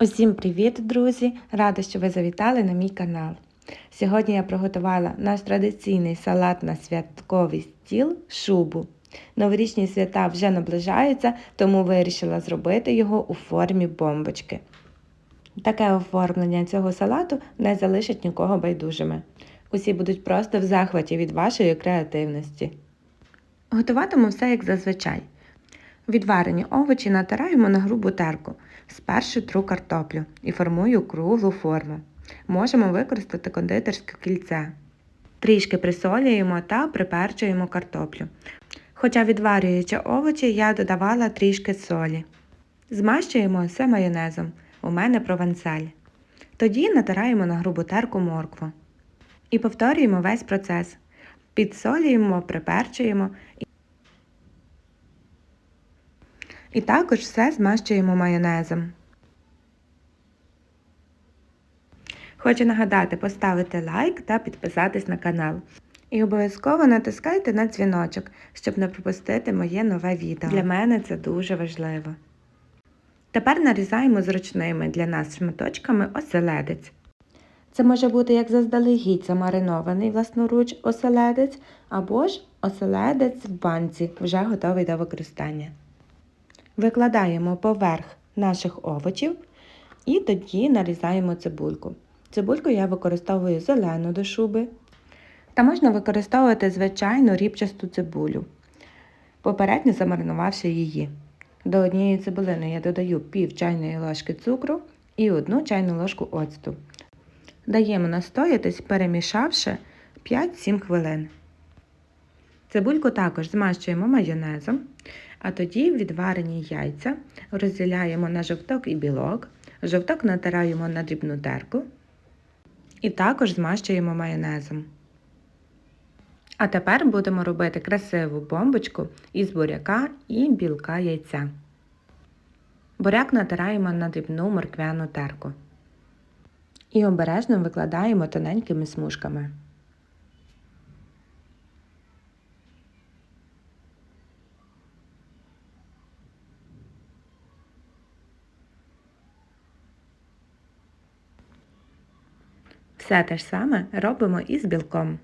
Усім привіт, друзі! Рада, що ви завітали на мій канал. Сьогодні я приготувала наш традиційний салат на святковий стіл шубу. Новорічні свята вже наближаються, тому вирішила зробити його у формі бомбочки. Таке оформлення цього салату не залишить нікого байдужими. Усі будуть просто в захваті від вашої креативності. Готуватиму все як зазвичай. Відварені овочі натираємо на грубу терку. Спершу тру картоплю і формую круглу форму. Можемо використати кондитерське кільце. Трішки присолюємо та приперчуємо картоплю. Хоча відварюючи овочі, я додавала трішки солі. Змащуємо все майонезом. У мене провансаль. Тоді натираємо на грубу терку моркву. І повторюємо весь процес. Підсолюємо, приперчуємо І також все змащуємо майонезом. Хочу нагадати поставити лайк та підписатись на канал. І обов'язково натискайте на дзвіночок, щоб не пропустити моє нове відео. Для мене це дуже важливо. Тепер нарізаємо зручними для нас шматочками оселедець. Це може бути як заздалегідь замаринований власноруч оселедець, або ж оселедець в банці, вже готовий до використання. Викладаємо поверх наших овочів і тоді нарізаємо цибульку. Цибульку я використовую зелену до шуби. Та можна використовувати звичайну рібчасту цибулю, попередньо замаринувавши її. До однієї цибулини я додаю пів чайної ложки цукру і одну чайну ложку оцту. Даємо настоятись, перемішавши 5-7 хвилин. Цибульку також змащуємо майонезом, а тоді відварені яйця розділяємо на жовток і білок, жовток натираємо на дрібну терку і також змащуємо майонезом. А тепер будемо робити красиву бомбочку із буряка і білка яйця. Буряк натираємо на дрібну морквяну терку. І обережно викладаємо тоненькими смужками. Все те ж саме робимо і з білком.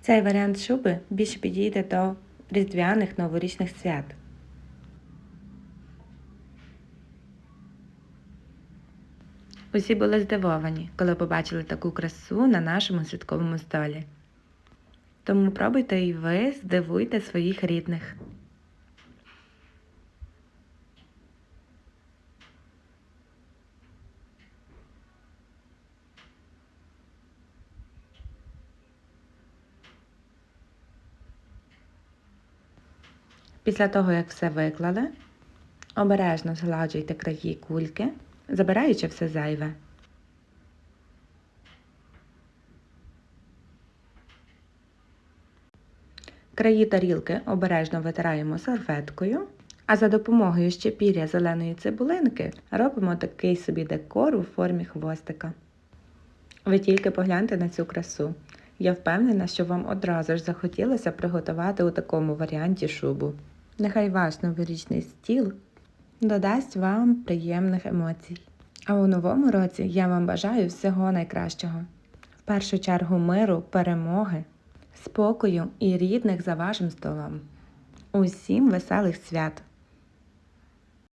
Цей варіант шуби більше підійде до різдвяних новорічних свят. Усі були здивовані, коли побачили таку красу на нашому святковому столі. Тому пробуйте і ви здивуйте своїх рідних. Після того, як все виклали, обережно згладжуйте краї кульки, забираючи все зайве. Краї тарілки обережно витираємо серветкою, а за допомогою щепір'я зеленої цибулинки робимо такий собі декор у формі хвостика. Ви тільки погляньте на цю красу. Я впевнена, що вам одразу ж захотілося приготувати у такому варіанті шубу. Нехай ваш новорічний стіл додасть вам приємних емоцій. А у новому році я вам бажаю всього найкращого. В першу чергу миру, перемоги, спокою і рідних за вашим столом. Усім веселих свят!